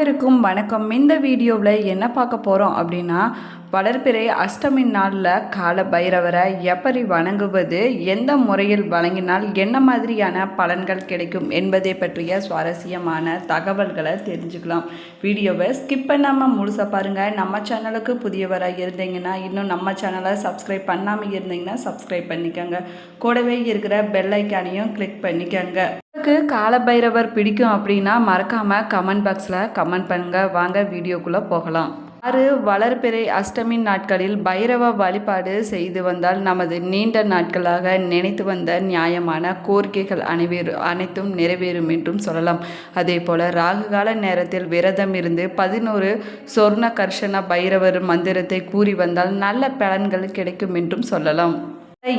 அனைவருக்கும் வணக்கம். இந்த வீடியோவில் என்ன பார்க்க போகிறோம் அப்படின்னா வளர்பிறை அஷ்டமி நாளில் கால பைரவரை எப்படி வணங்குவது எந்த முறையில் வழங்கினால் என்ன மாதிரியான பலன்கள் கிடைக்கும் என்பதை பற்றிய சுவாரஸ்யமான தகவல்களை தெரிஞ்சுக்கலாம். வீடியோவை ஸ்கிப் பண்ணாமல் முழுசாக பாருங்கள் நம்ம சேனலுக்கு புதியவராக இருந்தீங்கன்னா இன்னும் நம்ம சேனலை சப்ஸ்கிரைப் பண்ணாமல் இருந்தீங்கன்னா சப்ஸ்கிரைப் பண்ணிக்கோங்க. கூடவே இருக்கிற பெல் ஐக்கானையும் கிளிக் பண்ணிக்கோங்க. உங்களுக்கு காலபைரவர் பிடிக்கும் அப்படின்னா மறக்காமல் கமெண்ட் பாக்ஸில் கமெண்ட் பண்ணுங்கள் வாங்க வீடியோக்குள்ளே போகலாம். ஆறு வளர்பிறை அஷ்டமி நாட்களில் பைரவ வழிபாடு செய்து வந்தால் நமது நீண்ட நாட்களாக நினைத்து வந்த நியாயமான கோரிக்கைகள் அனைவேறும் அனைத்தும் நிறைவேறும் என்றும் சொல்லலாம். அதே போல ராகுகால நேரத்தில் விரதம் இருந்து பதினோரு சொர்ண கர்ஷண பைரவர் மந்திரத்தை கூறி வந்தால் நல்ல பலன்கள் கிடைக்கும் என்றும் சொல்லலாம்.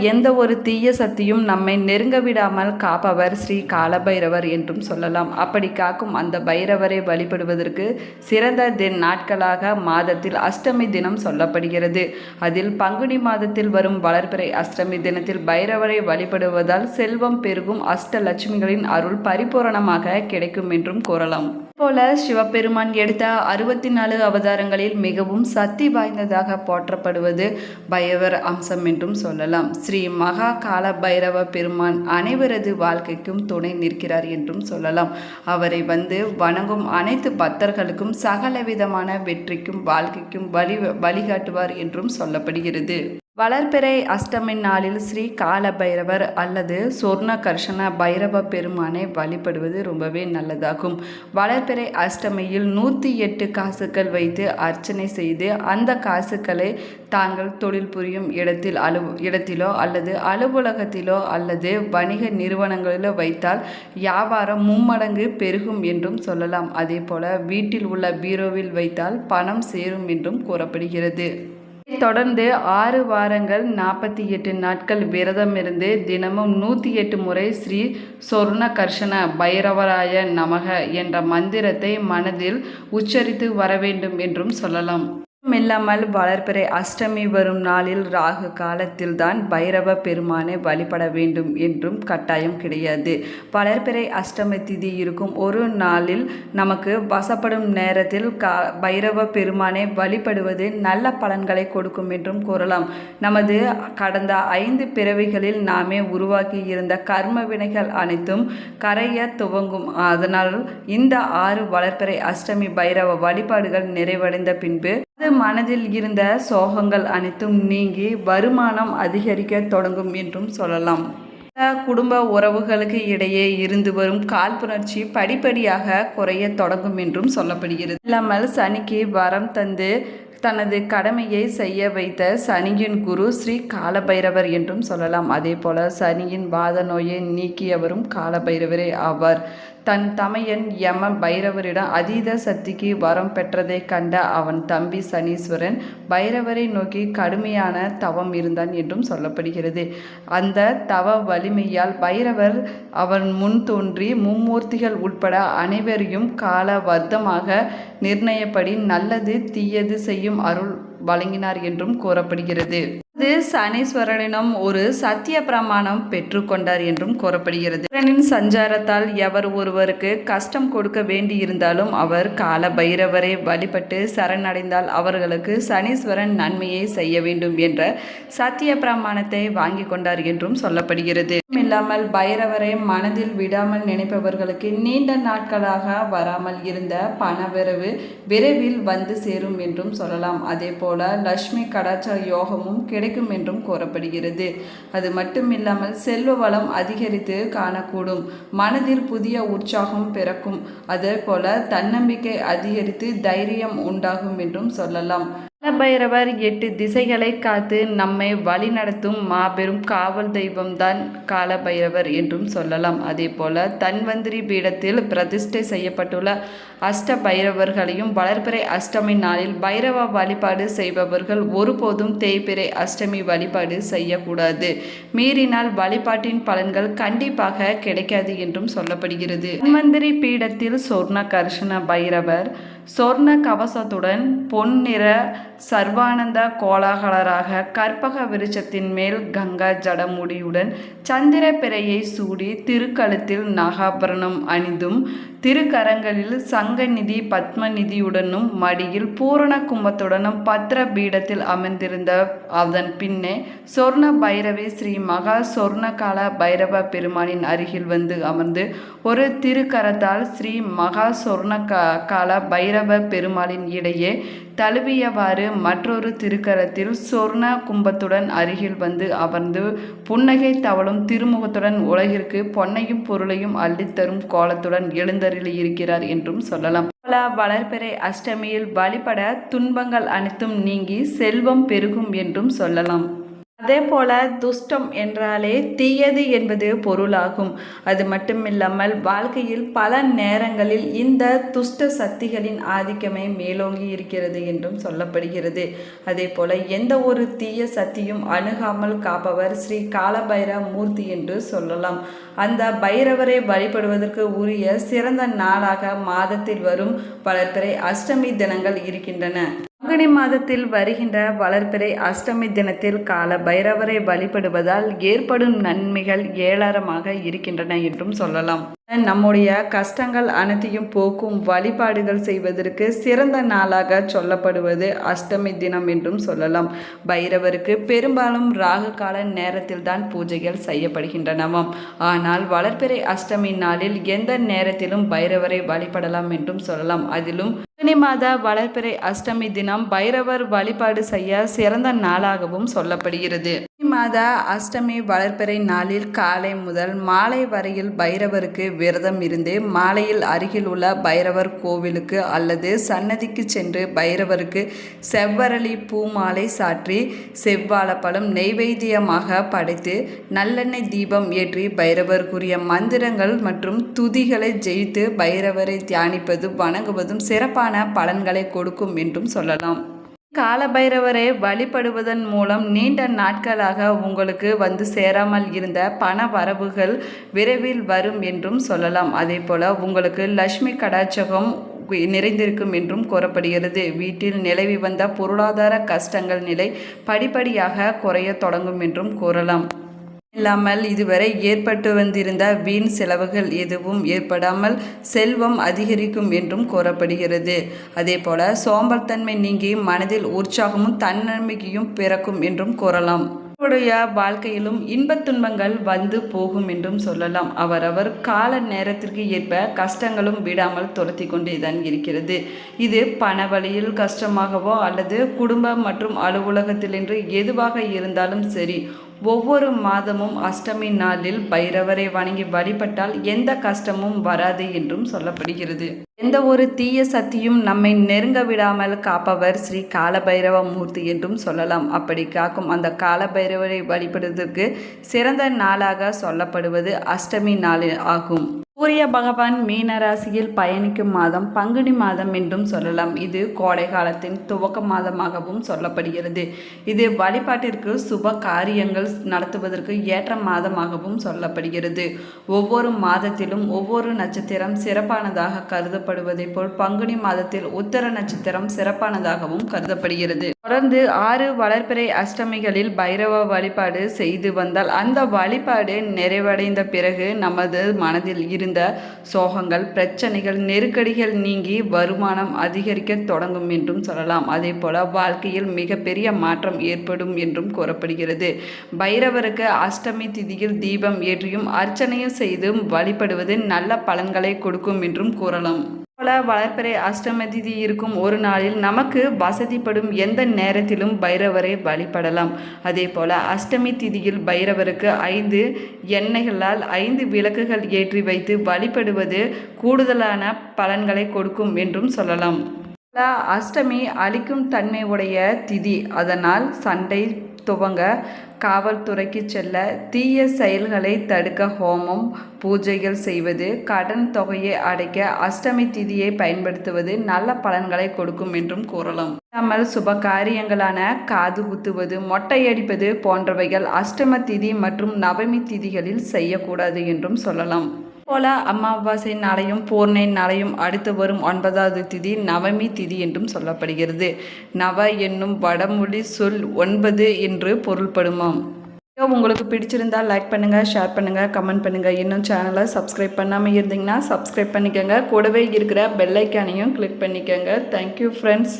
எந்த ஒரு தீய சக்தியும் நம்மை நெருங்க விடாமல் காப்பவர் ஸ்ரீ காலபைரவர் என்றும் சொல்லலாம். அப்படி காக்கும் அந்த பைரவரை வழிபடுவதற்கு சிறந்த தின் நாட்களாக மாதத்தில் அஷ்டமி தினம் சொல்லப்படுகிறது. அதில் பங்குனி மாதத்தில் வரும் வளர்பிறை அஷ்டமி தினத்தில் பைரவரை வழிபடுவதால் செல்வம் பெருகும் அஷ்டலட்சுமிகளின் அருள் பரிபூரணமாக கிடைக்கும் என்றும் கூறலாம். போல சிவபெருமான் எடுத்த அறுபத்தி நாலு அவதாரங்களில் மிகவும் சக்தி வாய்ந்ததாக போற்றப்படுவது பைரவர் அம்சம் என்றும் சொல்லலாம். ஸ்ரீ மகா கால பைரவ பெருமான் அனைவரது வாழ்க்கைக்கும் துணை நிற்கிறார் என்றும் சொல்லலாம். அவரை வந்து வணங்கும் அனைத்து பக்தர்களுக்கும் சகலவிதமான வெற்றிக்கும் வாழ்க்கைக்கும் வழி வழிகாட்டுவார் என்றும் சொல்லப்படுகிறது. வளர்பிறை அஷ்டமி நாளில் ஸ்ரீ கால பைரவர் அல்லது சொர்ண கர்ஷண பைரவ பெருமானை வழிபடுவது ரொம்பவே நல்லதாகும். வளர்பிறை அஷ்டமியில் நூற்றி எட்டு காசுகள் வைத்து அர்ச்சனை செய்து அந்த காசுகளை தாங்கள் தொழில் புரியும் இடத்தில் அலு இடத்திலோ அல்லது அலுவலகத்திலோ அல்லது வணிக நிறுவனங்களிலோ வைத்தால் வியாபாரம் மும்மடங்கு பெருகும் என்றும் சொல்லலாம். அதே போல வீட்டில் உள்ள பீரோவில் வைத்தால் பணம் சேரும் என்றும் கூறப்படுகிறது. தொடர்ந்து ஆறு வாரங்கள் நாற்பத்தி எட்டு நாட்கள் விரதம் இருந்து தினமும் நூற்றி எட்டு முறை ஸ்ரீ சொர்ணகர்ஷண பைரவராய நமக என்ற மந்திரத்தை மனதில் உச்சரித்து வர வேண்டும் என்றும் சொல்லலாம். இல்லாமல் வளர்பிறை அஷ்டமி வரும் நாளில் ராகு காலத்தில் தான் பைரவ பெருமானை வழிபட வேண்டும் என்றும் கட்டாயம் கிடையாது. வளர்பிறை அஷ்டமி திதி இருக்கும் ஒரு நாளில் நமக்கு வசப்படும் நேரத்தில் கா பைரவ பெருமானை வழிபடுவது நல்ல பலன்களை கொடுக்கும் என்றும் கூறலாம். நமது கடந்த ஐந்து பிறவிகளில் நாமே உருவாக்கி இருந்த கர்ம வினைகள் அனைத்தும் கரைய துவங்கும். அதனால் இந்த ஆறு வளர்பிறை அஷ்டமி பைரவ வழிபாடுகள் நிறைவடைந்த பின்பு மனதில் இருந்த சோகங்கள் அனைத்தும் நீங்கி வருமானம் அதிகரிக்க தொடங்கும் என்றும் சொல்லலாம். குடும்ப உறவுகளுக்கு இடையே இருந்து வரும் காழ்ப்புணர்ச்சி படிப்படியாக குறைய தொடங்கும் என்றும் சொல்லப்படுகிறது. இல்லாமல் சனிக்கு வரம் தந்து தனது கடமையை செய்ய வைத்த சனியின் குரு ஸ்ரீ காலபைரவர் என்றும் சொல்லலாம். அதே போல சனியின் வாத நோயை நீக்கியவரும் காலபைரவரே ஆவார். தன் தமையன் யம பைரவரிடம் அதீத சக்திக்கு வரம் பெற்றதை கண்ட அவன் தம்பி சனீஸ்வரன் பைரவரை நோக்கி கடுமையான தவம் இருந்தான் என்றும் சொல்லப்படுகிறது. அந்த தவ வலிமையால் பைரவர் அவன் முன் தோன்றி மும்மூர்த்திகள் உட்பட அனைவரையும் கால வர்த்தமாக நிர்ணயப்படி நல்லது தீயது செய்யும் அருள் வழங்கினார் என்றும் கூறப்படுகிறது. சனீஸ்வரனிடம் ஒரு சத்திய பிரமாணம் பெற்றுக்கொண்டார் என்றும் கூறப்படுகிறது. சந்திரனின் சஞ்சாரத்தால் எவர் ஒருவருக்கு கஷ்டம் கொடுக்க வேண்டியிருந்தாலும் அவர் கால பைரவரை வழிபட்டு சரணடைந்தால் அவர்களுக்கு சனீஸ்வரன் நன்மையை செய்ய வேண்டும் என்ற சத்திய பிரமாணத்தை வாங்கி கொண்டார் என்றும் சொல்லப்படுகிறது. இல்லாமல் பைரவரை மனதில் விடாமல் நினைப்பவர்களுக்கு நீண்ட நாட்களாக வராமல் இருந்த பணவரவு விரைவில் வந்து சேரும் என்றும் சொல்லலாம். அதே போல லட்சுமி கடாச்சார யோகமும் கிடைக்கும் என்றும் கூறப்படுகிறது. அது மட்டுமில்லாமல் செல்வ வளம் அதிகரித்து காணக்கூடும். மனதில் புதிய உற்சாகம் பிறக்கும். அதே போல தன்னம்பிக்கை அதிகரித்து தைரியம் உண்டாகும் என்றும் சொல்லலாம். பைரவர் எட்டு திசைகளை காத்து நம்மை வழிநடத்தும் மாபெரும் காவல் தெய்வம்தான் காலபைரவர் என்றும் சொல்லலாம். அதே போல தன்வந்திரி பீடத்தில் பிரதிஷ்டை செய்யப்பட்டுள்ள அஷ்ட பைரவர்களையும் வளர்பிறை அஷ்டமி நாளில் பைரவ வழிபாடு செய்பவர்கள் ஒருபோதும் தேய்பிறை அஷ்டமி வழிபாடு செய்யக்கூடாது. மீறினால் வழிபாட்டின் பலன்கள் கண்டிப்பாக கிடைக்காது என்றும் சொல்லப்படுகிறது. தன்வந்திரி பீடத்தில் சொர்ண கர்ஷண பைரவர் சொர்ண கவசத்துடன் பொன்னிற சர்வானந்த கோலாகலராக கற்பக விருட்சத்தின் மேல் கங்கா ஜடமுடியுடன் சந்திர பிறையை சூடி திருக்கழுத்தில் நாகாபரணம் அணிந்தும் திருக்கரங்களில் சங்கநிதி பத்மநிதியுடனும் மடியில் பூரண கும்பத்துடனும் பத்திர பீடத்தில் அமர்ந்திருந்த அதன் பின்னே சொர்ண பைரவி ஸ்ரீ மகா சொர்ணகால பைரவ பெருமானின் அருகில் வந்து அமர்ந்து ஒரு திருக்கரத்தால் ஸ்ரீ மகா சொர்ண கால பைரவ பெருமாளின் இடையே தழுவியவாறு மற்றொரு திருக்கரத்தில் சொர்ண கும்பத்துடன் அருகில் வந்து அமர்ந்து புன்னகை தவழும் திருமுகத்துடன் உலகிற்கு பொன்னையும் பொருளையும் அள்ளித்தரும் கோலத்துடன் எழுந்தருளி இருக்கிறார் என்றும் சொல்லலாம். பல வளர்பிறை அஷ்டமியில் வழிபட துன்பங்கள் அனைத்தும் நீங்கி செல்வம் பெருகும் என்றும் சொல்லலாம். அதே போல துஷ்டம் என்றாலே தீயது என்பது பொருளாகும். அது மட்டுமில்லாமல் வாழ்க்கையில் பல நேரங்களில் இந்த துஷ்ட சக்திகளின் ஆதிக்கமே மேலோங்கி இருக்கிறது என்றும் சொல்லப்படுகிறது. அதே போல எந்த ஒரு தீய சக்தியும் அணுகாமல் காப்பவர் ஸ்ரீ காலபைர மூர்த்தி என்று சொல்லலாம். அந்த பைரவரை வழிபடுவதற்கு உரிய சிறந்த நாளாக மாதத்தில் வரும் வளர்ப்பிறை அஷ்டமி தினங்கள் இருக்கின்றன. பங்குனி மாதத்தில் வருகின்ற வளர்பிறை அஷ்டமி தினத்தில் கால பைரவரை வழிபடுவதால் ஏற்படும் நன்மைகள் ஏராளமாக இருக்கின்றன என்றும் சொல்லலாம். நம்முடைய கஷ்டங்கள் அனைத்தையும் போக்கும் வழிபாடுகள் செய்வதற்கு சிறந்த நாளாக சொல்லப்படுவது அஷ்டமி தினம் என்றும் சொல்லலாம். பைரவருக்கு பெரும்பாலும் ராகு கால நேரத்தில் தான் பூஜைகள் செய்யப்படுகின்றனவாம் ஆனால் வளர்பிறை அஷ்டமி நாளில் எந்த நேரத்திலும் பைரவரை வழிபடலாம் என்றும் சொல்லலாம். அதிலும் பங்குனி மாத வளர்பிறை அஷ்டமி தினம் பைரவர் வழிபாடு செய்ய சிறந்த நாளாகவும் சொல்லப்படுகிறது. மாத அஷ்டமி வளர்ப்பிறை நாளில் காலை முதல் மாலை வரையில் பைரவருக்கு விரதம் இருந்து மாலையில் அருகில் உள்ள பைரவர் கோவிலுக்கு அல்லது சன்னதிக்கு சென்று பைரவருக்கு செவ்வரளி பூ மாலை சாற்றி செவ்வாழைப்பழம் நெய்வேத்தியமாக படைத்து நல்லெண்ணெய் தீபம் ஏற்றி பைரவருக்குரிய மந்திரங்கள் மற்றும் துதிகளை ஜெயித்து பைரவரை தியானிப்பது வணங்குவதும் சிறப்பான பலன்களை கொடுக்கும் என்றும் சொல்லலாம். காலபைரவரை வழிபடுவதன் மூலம் நீண்ட நாட்களாக உங்களுக்கு வந்து சேராமல் இருந்த பண வரவுகள் விரைவில் வரும் என்றும் சொல்லலாம். அதே போல உங்களுக்கு லட்சுமி கடாச்சகம் நிறைந்திருக்கும் என்றும் கூறப்படுகிறது. வீட்டில் நிலவி வந்த பொருளாதார கஷ்டங்கள் நிலை படிப்படியாக குறைய தொடங்கும் என்றும் கூறலாம். இல்லாமல் இதுவரை ஏற்பட்டு வந்திருந்த வீண் செலவுகள் எதுவும் ஏற்படாமல் செல்வம் அதிகரிக்கும் என்றும் கூறப்படுகிறது. அதே போல சோம்பல்தன்மை நீங்கி மனதில் உற்சாகமும் தன்னம்பிக்கையும் பிறக்கும் என்றும் கூறலாம். உடைய வாழ்க்கையிலும் இன்பத் துன்பங்கள் வந்து போகும் என்றும் சொல்லலாம். அவரவர் கால நேரத்திற்கு ஏற்ப கஷ்டங்களும் விடாமல் துரத்தி கொண்டே தான் இருக்கிறது. இது பண வழியில் கஷ்டமாகவோ அல்லது குடும்பம் மற்றும் அலுவலகத்தில் என்று எதுவாக இருந்தாலும் சரி ஒவ்வொரு மாதமும் அஷ்டமி நாளில் பைரவரை வணங்கி வழிபட்டால் எந்த கஷ்டமும் வராது என்றும் சொல்லப்படுகிறது. எந்த ஒரு தீய சக்தியும் நம்மை நெருங்க விடாமல் காப்பவர் ஸ்ரீ காலபைரவ மூர்த்தி என்றும் சொல்லலாம். அப்படி காக்கும் அந்த காலபைரவரை வழிபடுவதற்கு சிறந்த நாளாக சொல்லப்படுவது அஷ்டமி நாள் ஆகும். சூரிய பகவான் மீன ராசியில் பயணிக்கும் மாதம் பங்குனி மாதம் என்றும் சொல்லலாம். இது கோடை காலத்தின் துவக்க மாதமாகவும் சொல்லப்படுகிறது. இது வழிபாட்டிற்கு சுப காரியங்கள் நடத்துவதற்கு ஏற்ற மாதமாகவும் சொல்லப்படுகிறது. ஒவ்வொரு மாதத்திலும் ஒவ்வொரு நட்சத்திரம் சிறப்பானதாக கருதப்படுவதை போல் பங்குனி மாதத்தில் உத்தர நட்சத்திரம் சிறப்பானதாகவும் கருதப்படுகிறது. தொடர்ந்து ஆறு வளர்பிறை அஷ்டமிகளில் பைரவ வழிபாடு செய்து வந்தால் அந்த வழிபாடு நிறைவடைந்த பிறகு நமது மனதில் இருந்து சோகங்கள் பிரச்சனைகள் நெருக்கடிகள் நீங்கி வருமானம் அதிகரிக்க தொடங்கும் என்றும் சொல்லலாம். அதே போல வாழ்க்கையில் மிகப்பெரிய மாற்றம் ஏற்படும் என்றும் கூறப்படுகிறது. பைரவருக்கு அஷ்டமி திதியில் தீபம் ஏற்றியும் அர்ச்சனையும் செய்தும் வழிபடுவது நல்ல பலன்களை கொடுக்கும் என்றும் கூறலாம். போல வளர்ப்பறை அஷ்டம திதி இருக்கும் ஒரு நாளில் நமக்கு வசதிப்படும் எந்த நேரத்திலும் பைரவரை வழிபடலாம். அதே போல அஷ்டமி திதியில் பைரவருக்கு ஐந்து எண்ணெய்களால் ஐந்து விளக்குகள் ஏற்றி வைத்து வழிபடுவது கூடுதலான பலன்களை கொடுக்கும் என்றும் சொல்லலாம். அஷ்டமி அழிக்கும் தன்மை உடைய திதி. அதனால் சண்டை துவங்க காவல்துறைக்கு செல்ல தீய செயல்களை தடுக்க ஹோமம் பூஜைகள் செய்வது கடன் தொகையை அடைக்க அஷ்டமி திதியை பயன்படுத்துவது நல்ல பலன்களை கொடுக்கும் என்றும் கூறலாம். இல்லாமல் சுப காரியங்களான காது குத்துவது மொட்டையடிப்பது போன்றவைகள் அஷ்டம திதி மற்றும் நவமி திதிகளில் செய்யக்கூடாது என்றும் சொல்லலாம். போல அமாவாசை நாளையும் பூர்ணை நாளையும் அடுத்து வரும் ஒன்பதாவது திதி நவமி திதி என்றும் சொல்லப்படுகிறது. நவ என்னும் வடமொழி சொல் ஒன்பது என்று பொருள்படுமாம். உங்களுக்கு பிடிச்சிருந்தால் லைக் பண்ணுங்கள் ஷேர் பண்ணுங்கள் கமெண்ட் பண்ணுங்கள் இன்னும் சேனலை சப்ஸ்கிரைப் பண்ணாமல் இருந்தீங்கன்னா சப்ஸ்கிரைப் பண்ணிக்கோங்க. கூடவே இருக்கிற பெல்லைக்கானையும் கிளிக் பண்ணிக்கோங்க. Thank you friends